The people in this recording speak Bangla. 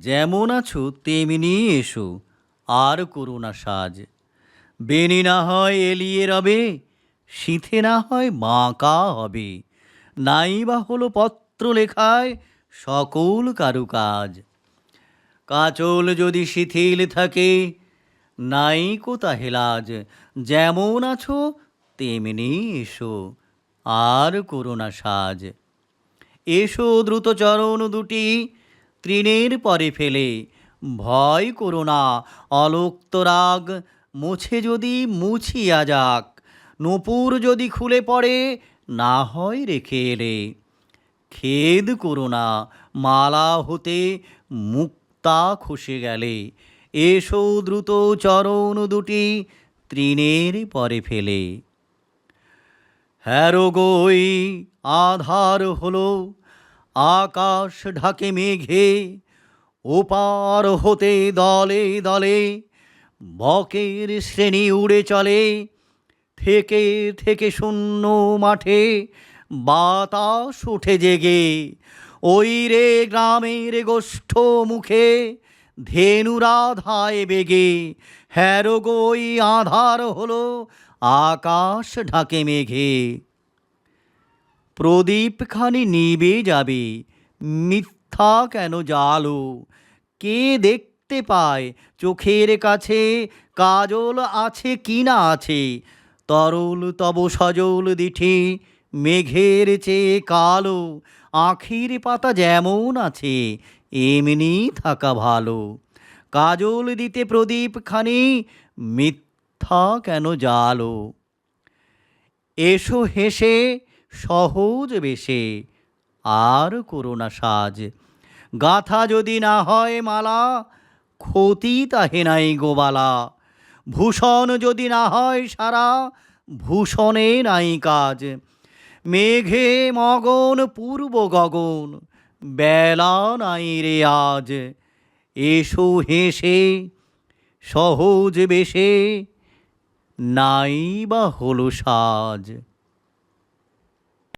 যেমন আছো, তেমনি এসো, আর করো না সাজ। বেনি না হয় এলিয়ে রবে শীতে না হয় বাঁকা হবে। নাই বা হলো পত্র লেখায় সকল কারুকাজ কাচল যদি শিথিল থাকে, নাই কোথা হেলাজ। যেমন আছো, তেমনি এসো, আর করো না সাজ। এসো দ্রুত চরণ দুটি তৃণের পরে ফেলে। ভয় করো না অলোক্ত রাগ মুছে যদি মুছিয়া যাক। নূপুর যদি খুলে পড়ে, না হয় রেখে এলে। খেদ করো না, মালা হতে মুক্তা খসে গেলে। এসো দ্রুত চরণ দুটি তৃণের পরে ফেলে। হ্যারো গই, আধার হলো আকাশ ঢাকে মেঘে, ওপার হতে দলে দলে, বকের শ্রেণি উড়ে চলে, থেকে থেকে শূন্য মাঠে বাতাস উঠে জেগে। ওই রে গ্রামের গোষ্ঠ মুখে ধেনুরা ধায় বেগে। হ্যারো গই আধার হলো আকাশ ঢাকে মেঘে। প্রদীপখানি নিবে যাবে, মিথ্যা কেন জালো? কে দেখতে পায়? চোখের কাছে কাজল আছে কি না আছে? তরল তব সজল দিঠি, মেঘের চেয়ে কালো, আখির পাতা যেমন আছে, এমনি থাকা ভালো। কাজল দিতে প্রদীপখানি মিথ্যা কেন জালো? এসো হেসে সহজ বেশে, আর করোনা সাজ। গাথা যদি না হয় মালা, ক্ষতি তাহে নাই গোবালা ভূষণ যদি না হয় সারা, ভূষণে নাই কাজ। মেঘে মগন, পূর্ব গগন, বেলা নাই রে আজ। এসো হেসে, সহজ বেশে, নাই বা হলো সাজ।